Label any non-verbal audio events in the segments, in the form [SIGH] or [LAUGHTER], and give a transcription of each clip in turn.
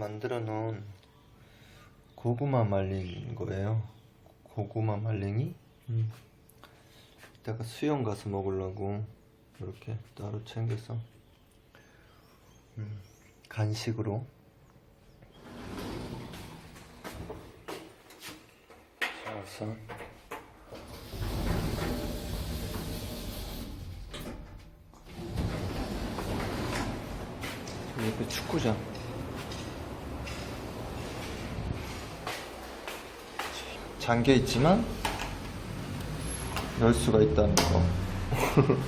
만들어 놓은 고구마 말린 거예요. 고구마 말랭이? 음. 이따가 수영 가서 먹으려고 이렇게 따로 챙겨서 음, 간식으로 자, 우선 옆에 축구장 잠겨 있지만 열 수가 있다는 거. [LAUGHS]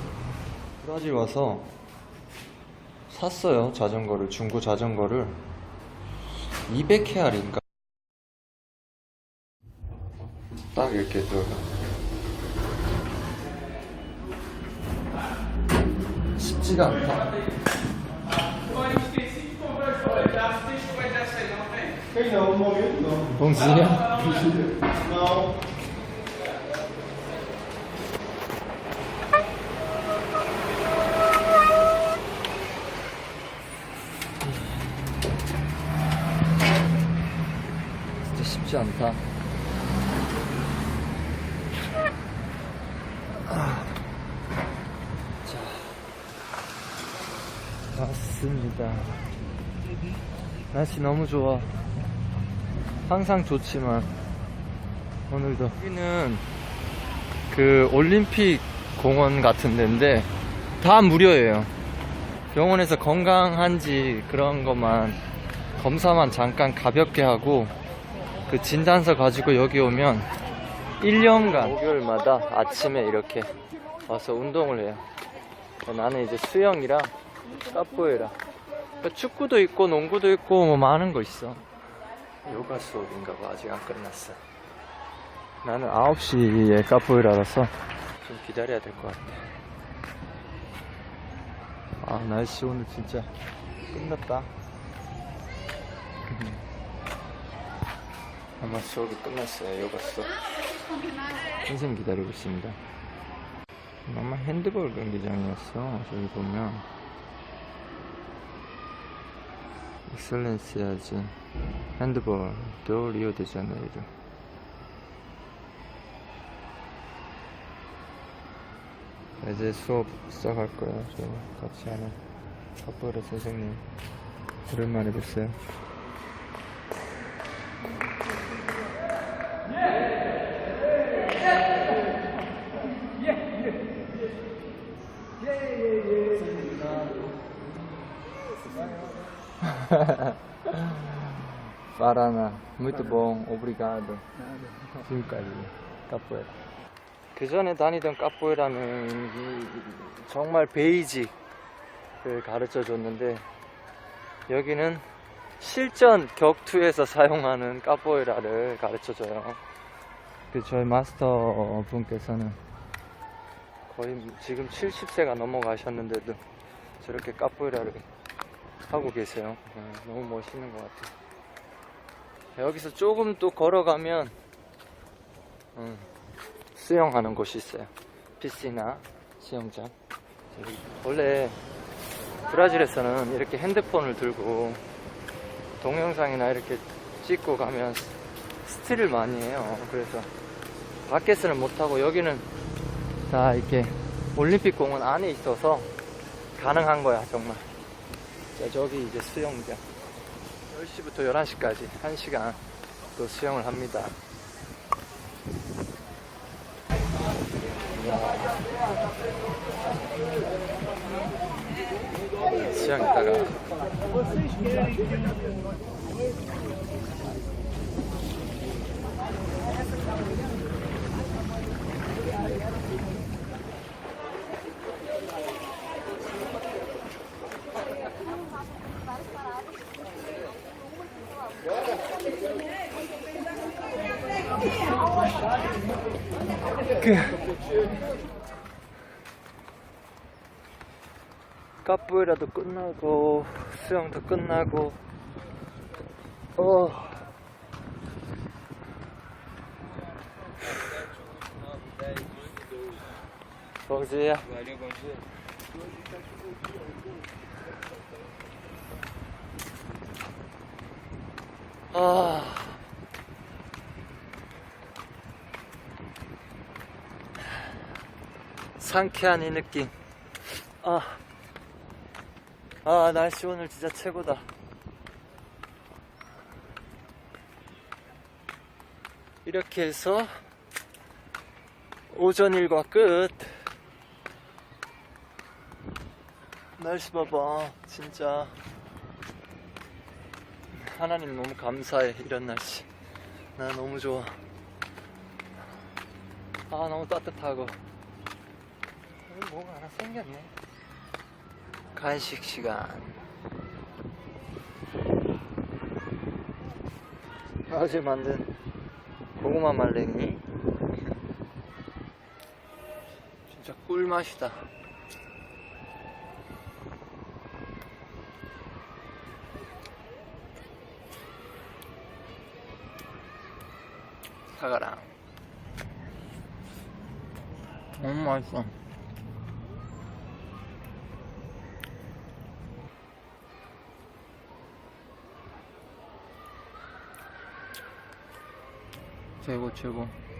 브라질 와서 샀어요 자전거를 중고 자전거를. 200헤알인가? 딱 이렇게 들어가 쉽지가 않다 Quem não, no momento não. Bom dia. Não. 진짜 쉽지 않다. 아. 자, 왔습니다. 날씨 너무 좋아. 항상 좋지만 오늘도 여기는 그 올림픽 공원 같은 데인데 다 무료예요. 병원에서 건강한지 그런 것만 검사만 잠깐 가볍게 하고 그 진단서 가지고 여기 오면 1년간 목요일마다 아침에 이렇게 와서 운동을 해요. 나는 이제 수영이랑 카포에라 그러니까 축구도 있고 농구도 있고 뭐 많은 거 있어. 요가 수업인가 봐 아직 안 끝났어. 나는 9시에 카포에라라서 좀 기다려야 될 것 같아. 아 날씨 오늘 진짜 끝났다. [LAUGHS] 아마 수업이 끝났어요. 요가 수업. 선생님 기다리고 있습니다. 아마 핸드볼 경기장이었어. 저기 보면. 엑셀렌시아즈 핸드볼 도 리오데자네이루. 이제 수업 시작할 거예요. 저 같이 하는 카포에라 선생님. 오랜만에 뵀어요. Paraná. Muito bom. Obrigado. 지금까지 카포에라. 그 전에 다니던 카포에라는 이- 정말 베이직을 가르쳐 줬는데 여기는 실전 격투에서 사용하는 카포에라를 가르쳐 줘요. 그 저희 마스터 분께서는 거의 지금 70세가 넘어가셨는데도 저렇게 카포에라를 하고 계세요. 네, 너무 멋있는 것 같아요. 여기서 조금 또 걸어가면 음, 수영하는 곳이 있어요. 피시나 수영장. 원래 브라질에서는 이렇게 핸드폰을 들고 동영상이나 이렇게 찍고 가면 스틸을 많이 해요. 그래서 밖에서는 못하고 여기는 다 이렇게 올림픽 공원 안에 있어서 가능한 거야, 정말. 자, 저기 이제 수영장. 10시부터 11시까지 1시간 또 수영을 합니다. 수영 있다가 그 카푸에라도 끝나고 수영도 끝나고 어 봉지야 아. 상쾌한 이 느낌. 아. 아, 날씨 오늘 진짜 최고다. 이렇게 해서 오전 일과 끝. 날씨 봐봐, 진짜. 하나님 너무 감사해, 이런 날씨. 나 너무 좋아. 아, 너무 따뜻하고. 여기 뭐가 하나 생겼네. 간식 시간. 어제 만든 고구마 말랭이. 진짜 꿀맛이다. 사과랑. 너무 맛있어. 최고 최고.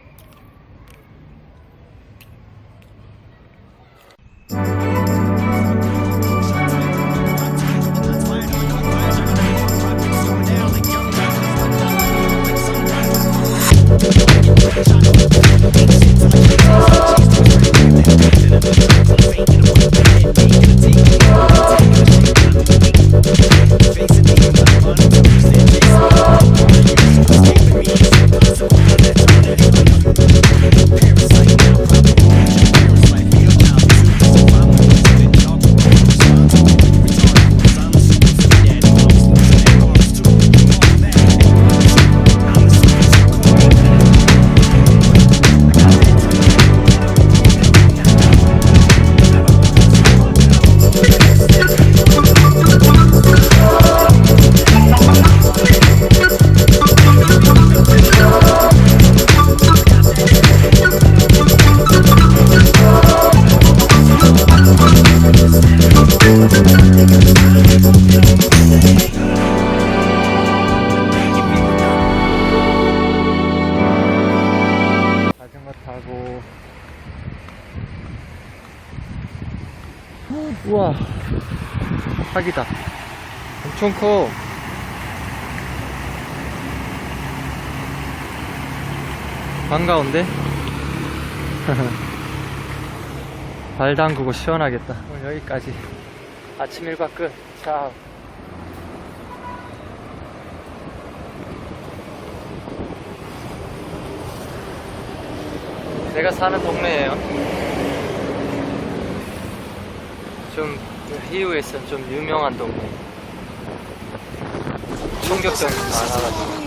사기다 엄청 커 반가운데? [LAUGHS] 발 담그고 시원하겠다 오늘 여기까지 아침 일과 끝 자. 제가 사는 동네예요. 좀 히우에선 좀 유명한 동네. 총격전이 많아가지고.